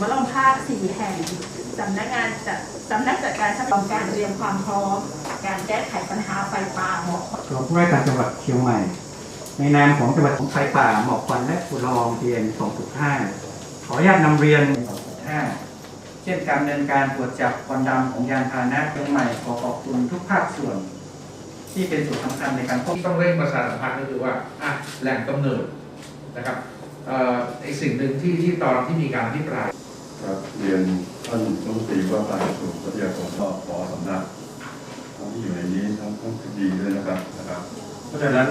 มะลอมภาคสี่แห่งสำนักงานจัดสำนักจัดการทรัพยากรการเตรียมความพร้อม การแก้ไขปัญหาไฟป่าหมอกควันรองผู้ว่าการจังหวัดเชียงใหม่ ในนามของจังหวัดของไฟป่าหมอกควันและฝุ่นละอองเพียง2.5 ขออนุญาตนำเรียน2.5เช่นการดำเนินการตรวจจับควันดำของยานพาหนะเชียงใหม่ขอขอบคุณทุกภาคส่วน ที่เป็นส่วนสำคัญในการควบที่ต้องเร่งประชาสัมพันธ์ก็คือว่าอะแหล่งกำเนิดนะครับเอีกสิ่งหนึ่งที่ที่ตอนที่มีการอภิปรายครับเรียนท่านรัฐมนตรีว่าการกระทรวงทรัพยากรก็ขอสำนักทั้งที่อยู่ในนี้ทั้งทั้งคดีด้วยนะครับนะครับ เพราะฉะนั้น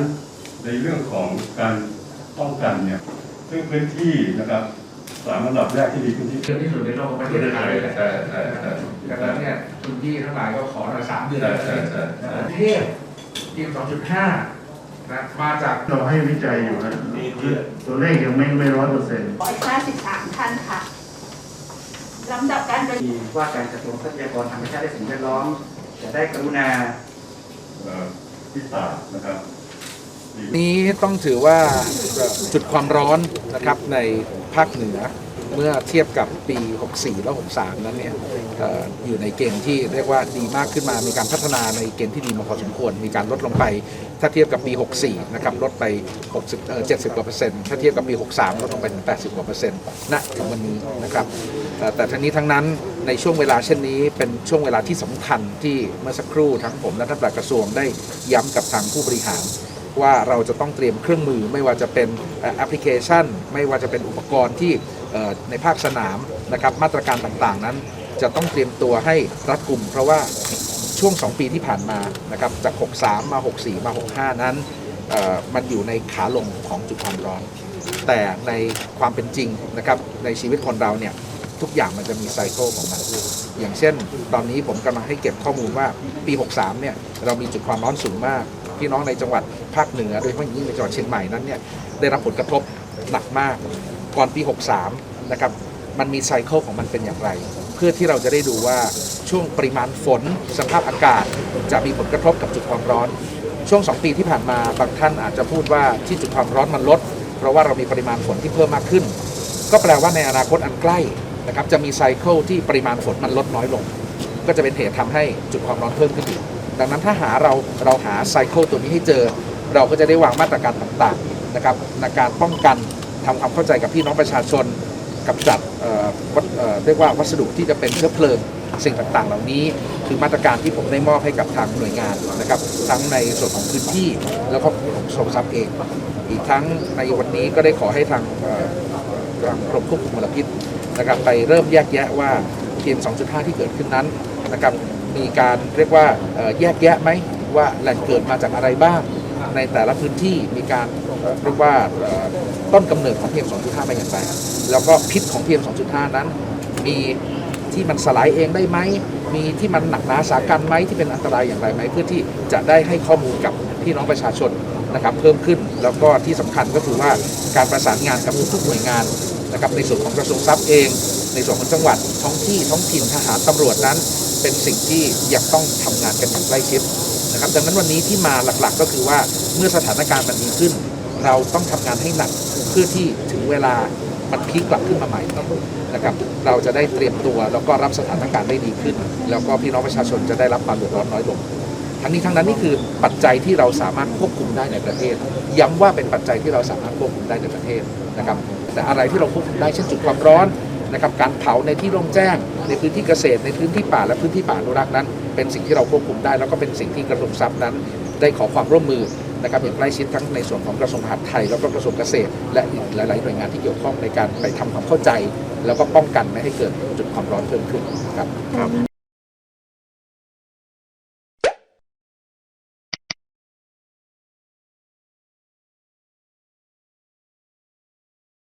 ในเรื่องของการป้องกันเนี่ยซึ่งพื้นที่นะครับสามอันดับแรกที่มีพื้นที่เดือนที่สุดในโลกของประเทศไทยเลยและใช่ใช่ใช่ดังนั้นเนี่ยคุณพี่ทั้งหลายก็ขอหน่อยสามเดือนใช่ใช่ใช่ประเทศเพียงสองจุดห้า นะมาจากเราให้วิจัยอยู่นะตัวเลขยังไม่ไม่ร้อยเปอร์เซ็นต์ร้อยห้าสิบสามท่านค่ะลำดับการประที่ว่าการกระทรวงทรัพยากรธรรมชาติและสิ่งแวดล้อมจะได้กรุณาเอ่อที่ตากนะครับนี้ต้องถือว่าจุดความร้อนนะครับในภาคเหนือ เมื่อเทียบกับปี 64 และ 63 นั้นเนี่ยออยู่ในเกณฑ์ที่เรียกว่าดีมากขึ้นมา มีการพัฒนาในเกณฑ์ที่ดีมาพอสมควร มีการลดลงไป ถ้าเทียบกับปี 64 นะครับ ลดไป 60เอ่อ70 กว่าเปอร์เซ็นต์ ถ้าเทียบกับปี 63 ลดลงไปถึง 80 กว่าเปอร์เซ็นต์ณถึงวันนี้นะครับ แต่ทั้งนี้ทั้งนั้นในช่วงเวลาเช่นนี้เป็นช่วงเวลาที่สำคัญที่เมื่อสักครู่ทั้งผมและท่านปลัดกระทรวงได้ย้ำกับทางผู้บริหาร ว่าเราจะต้องเตรียมเครื่องมือ ไม่ว่าจะเป็นแอปพลิเคชัน ไม่ว่าจะเป็นอุปกรณ์ที่ในภาคสนามนะครับมาตรการต่างๆนั้น จะต้องเตรียมตัวให้รัดกุมเพราะว่าช่วง 2 ปีที่ผ่านมานะครับจาก 63 มา 64 มา 65 นั้นมันอยู่ในขาลงของจุดความร้อน แต่ในความเป็นจริงนะครับในชีวิตคนเราเนี่ยทุกอย่างมันจะมีไซเคิลของมัน อย่างเช่น ตอนนี้ผมกำลังให้เก็บข้อมูลว่าปี 63 เนี่ยเรามีจุดความร้อนสูงมาก พี่น้องในจังหวัดภาคเหนือโดยเฉพาะอย่างยิ่งในจังหวัดเชียงใหม่นั้นเนี่ยได้รับผลกระทบหนักมากก่อนปี 63 นะครับ มันมีไซเคิลของมันเป็นอย่างไร เพื่อที่เราจะได้ดูว่าช่วงปริมาณฝนสภาพอากาศ จะมีผลกระทบกับจุดความร้อน ช่วง 2 ปีที่ผ่านมาบางท่านอาจจะพูดว่าที่จุดความร้อนมันลด เพราะว่าเรามีปริมาณฝนที่เพิ่มมากขึ้น ก็แปลว่าในอนาคตอันใกล้นะครับจะมีไซเคิลที่ปริมาณฝนมันลดน้อยลง ก็จะเป็นเหตุทำให้จุดความร้อนเพิ่มขึ้นอีก ดังนั้นถ้าหาเราเราหาไซเคิลตัวนี้ให้เจอ เราก็จะได้วางมาตรการต่างๆนะครับในการป้องกันทำความเข้าใจกับพี่น้องประชาชนกับจัดเรียกว่าวัสดุที่จะเป็นเชื้อเพลิงสิ่งต่างๆ เหล่านี้คือมาตรการที่ผมได้มอบให้กับทางหน่วยงานนะครับ ทั้งในส่วนของพื้นที่แล้วก็ของกรมทรัพย์เอง อีกทั้งในวันนี้ก็ได้ขอให้ทางทางกรมควบคุมมลพิษนะครับไปเริ่มแยกแยะว่า PM 2.5 ที่เกิดขึ้นนั้นนะครับมีการเรียกว่าแยกแยะไหมว่าแหล่งเกิดมาจากอะไรบ้าง ในแต่ละพื้นที่มีการเรียกว่าต้นกำเนิดของ PM 2.5 มาอย่างไรแล้วก็พิษของ PM 2.5 นั้น มีที่มันสลายเองได้ไหมมีที่มันหนักหนาสากันไหมที่เป็นอันตรายอย่างไรไหมเพื่อที่จะได้ให้ข้อมูลกับพี่น้องประชาชนนะครับเพิ่มขึ้นแล้วก็ที่สำคัญก็คือว่าการประสานงานกับทุกหน่วยงานนะครับในส่วนของกระทรวงทรัพย์เอง ในส่วนของจังหวัดท้องที่ท้องถิ่นทหารตำรวจนั้น เป็นสิ่งที่ยังต้องทำงานกันอย่างใกล้ชิดนะครับดังนั้นวันนี้ที่มาหลักๆ ก็คือว่าเมื่อสถานการณ์มันดีขึ้น เราต้องทำงานให้หนักเพื่อที่ถึงเวลามันพีกลับขึ้นมาใหม่นะครับเราจะได้เตรียมตัวแล้วก็รับสถานการณ์ได้ดีขึ้น แล้วก็พี่น้องประชาชนจะได้รับความเดือดร้อนน้อยลงทั้งนี้ทั้งนั้นนี่คือปัจจัยที่เราสามารถควบคุมได้ในประเทศ ย้ำว่าเป็นปัจจัยที่เราสามารถควบคุมได้ในประเทศนะครับแต่อะไรที่เราควบคุมได้เช่นจุดความร้อน นะครับการเผาในที่โล่งแจ้ง ในพื้นที่เกษตร ในพื้นที่ป่าและพื้นที่ป่าอนุรักษ์นั้น เป็นสิ่งที่เราควบคุมได้ แล้วก็เป็นสิ่งที่กระทรวงทรัพย์นั้น ได้ขอความร่วมมือนะครับอย่างใกล้ชิดทั้งในส่วนของกระทรวงมหาดไทยแล้วก็กระทรวงเกษตร และอีกหลาย ๆ หน่วยงานที่เกี่ยวข้องในการไปทำความเข้าใจ แล้วก็ป้องกันไม่ให้เกิดจุดความร้อนเพิ่มขึ้นครับ